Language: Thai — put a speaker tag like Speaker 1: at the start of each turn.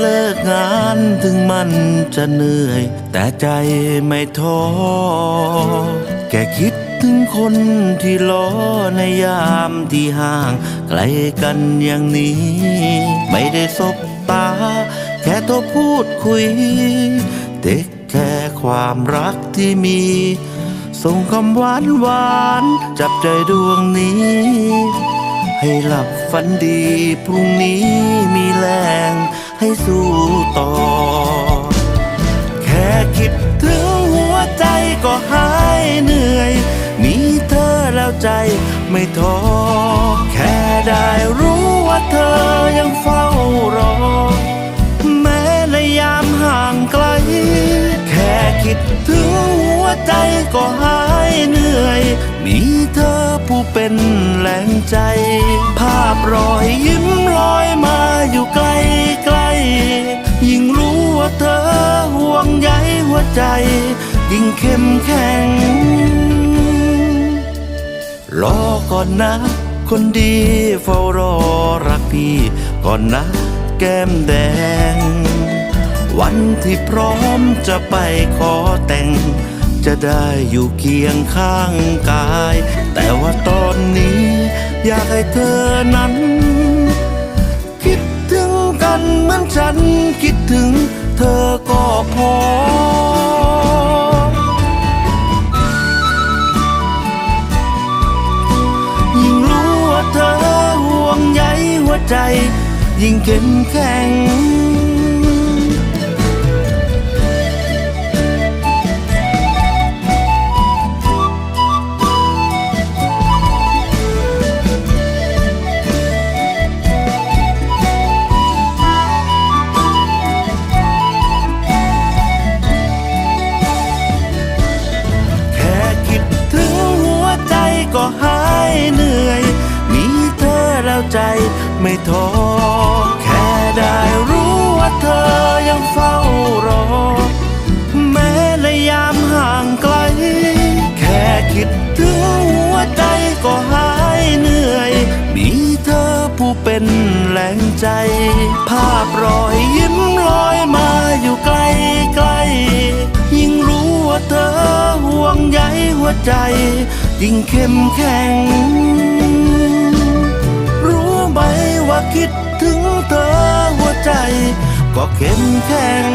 Speaker 1: เลิกงานถึงมันจะเหนื่อย แต่ใจไม่ท้อแค่คิดถึงคนที่รอในยามที่ห่าง ไกลกันอย่างนี้ ไม่ได้สบตา แค่โทรพูดคุย เด็กแค่ความรักที่มี ส่งคำหวานหวานจับใจดวงนี้ให้หลับฝันดีพรุ่งนี้มีแรง ให้สู้ต่อ แค่คิดถึงหัวใจก็หายเหนื่อย มีเธอแล้วใจไม่ท้อ แค่ได้รู้ว่าเธอยังเฝ้ารอ แม้ในยามห่างไกล แค่คิดถึงหัวใจก็หายเหนื่อย มีเธอผู้เป็นแหล่งใจ ภาพรอย วใจ ยิ่งเข้มแข็ง รอก่อนนะ คนดีเฝ้ารอรักพี่ ก่อนนะ แก้มแดง วันที่พร้อมจะไปขอแต่ง จะได้อยู่เคียงข้างกาย แต่ว่าตอนนี้ อยากให้เธอนั้น คิดถึงกันเหมือนฉันคิดถึงเธอก็พอ ใจ ยิ่งเข้มแข็งแค่คิดถึงหัวใจก็หายเหนื่อย มีเธอแล้วใจ ไม่ท้อแค่ได้รู้ว่าเธอยังเฝ้ารอ แม้ในยามห่างไกล แค่คิดถึงหัวใจก็หายเหนื่อย มีเธอผู้เป็นแหล่งใจ ภาพรอยยิ้มลอยมาอยู่ไกลไกลๆยิ่งรู้ว่าเธอห่วงใยหัวใจ ยิ่งเข้มแข็งรู้ คิดถึงเธอหัวใจ ก็เข้มแข็ง